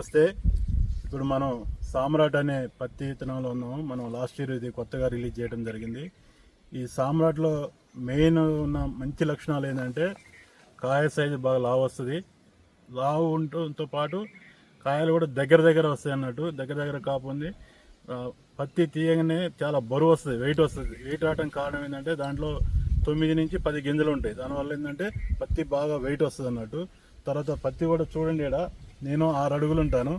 నమస్తే. ఇప్పుడు మనం సామ్రాట్ అనే పత్తి విత్తనంలో ఉన్నాము. మనం లాస్ట్ ఇయర్ ఇది కొత్తగా రిలీజ్ చేయడం జరిగింది. ఈ సామ్రాట్లో మెయిన్ ఉన్న మంచి లక్షణాలు ఏంటంటే కాయ సైజు బాగా లావు వస్తుంది. లావు ఉండటంతో పాటు కాయలు కూడా దగ్గర దగ్గర వస్తాయి అన్నట్టు దగ్గర దగ్గర కాపు ఉంది. పత్తి తీయగానే చాలా బరువు వస్తుంది వెయిట్ వస్తుంది. వెయిట్ రావడానికి కారణం ఏంటంటే దాంట్లో తొమ్మిది నుంచి పది గింజలు ఉంటాయి. దానివల్ల ఏంటంటే పత్తి బాగా వెయిట్ వస్తుంది అన్నట్టు. తర్వాత పత్తి కూడా చూడండి ఇక్కడ నేను ఆరు అడుగులు ఉంటాను.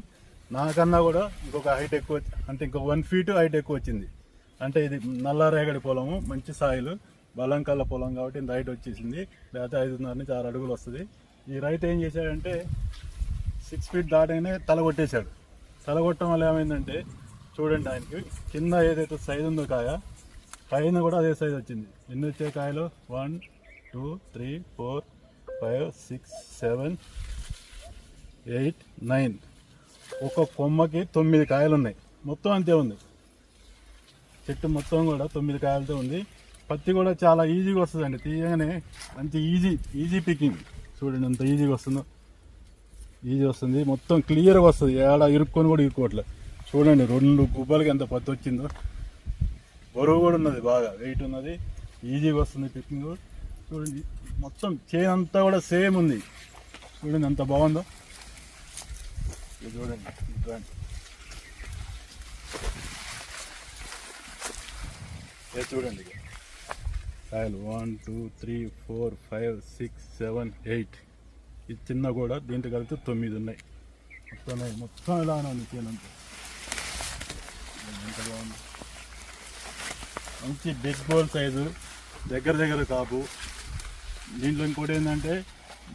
నాకన్నా కూడా ఇంకొక హైట్ ఎక్కువ అంటే ఇంకొక వన్ ఫీట్ హైట్ ఎక్కువ వచ్చింది. అంటే ఇది నల్లారేగడి పొలము మంచి సాయిలు బలం కళ్ళ పొలం కాబట్టి ఇంత హైట్ వచ్చేసింది. లేకపోతే ఐదున్నర నుంచి ఆరు అడుగులు వస్తుంది. ఈ రైతు ఏం చేశాడంటే సిక్స్ ఫీట్ దాటగానే తల కొట్టేశాడు. తల కొట్టడం వల్ల ఏమైందంటే చూడండి ఆయనకి కింద ఏదైతే సైజు ఉందో కాయ పైన కూడా అదే సైజు వచ్చింది. ఎన్ని వచ్చే కాయలు? One two three four five six seven eight nine. ఒక కొమ్మకి తొమ్మిది కాయలు ఉన్నాయి మొత్తం అంతే ఉంది. చెట్టు మొత్తం కూడా తొమ్మిది కాయలతో ఉంది. పత్తి కూడా చాలా ఈజీగా వస్తుందండి. తీయగానే మంచి ఈజీ ఈజీ పికింగ్ చూడండి ఎంత ఈజీగా వస్తుందో. ఈజీ వస్తుంది. మొత్తం క్లియర్గా వస్తుంది. ఏడ ఇరుక్కొని కూడా ఇరుక్కోవట్లే. చూడండి రెండు గుబ్బలకి ఎంత పత్తి వచ్చిందో. బరువు కూడా ఉన్నది బాగా. వెయిట్ ఉన్నది. ఈజీగా వస్తుంది పికింగ్ చూడండి మొత్తం చేను అంతా కూడా సేమ్ ఉంది. చూడండి ఎంత బాగుందో. ఇది చూడండి ఇది చూడండి ఇది చూడండి కాయలు one two three four five six seven eight ఇది చిన్న కూడా దీంట్లో కలిపితే తొమ్మిది ఉన్నాయి. మొత్తం ఉన్నాయి. మొత్తం ఇలానే ఉంది చేనంతా ఎంత బాగుంది? మంచి బిగ్ బోల్ సైజు దగ్గర దగ్గర కాపు. దీంట్లో ఇంకోటి ఏంటంటే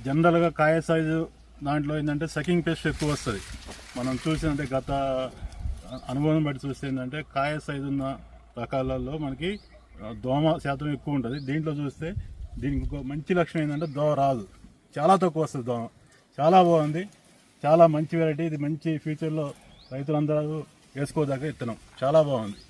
జనరల్గా కాయ సైజు దాంట్లో ఏంటంటే సకింగ్ పేస్ట్ ఎక్కువ వస్తుంది. మనం చూసినంటే గత అనుభవం బట్టి చూస్తే ఏంటంటే కాయ సైజు ఉన్న రకాలలో మనకి దోమ శాతం ఎక్కువ ఉంటుంది. దీంట్లో చూస్తే దీనికి ఒక మంచి లక్షణం ఏంటంటే దోమ రాదు. చాలా తక్కువ వస్తుంది దోమ. చాలా బాగుంది. చాలా మంచి వెరైటీ ఇది మంచి ఫ్యూచర్లో రైతులందరూ వేసుకోదాకా ఇత్తనం చాలా బాగుంది.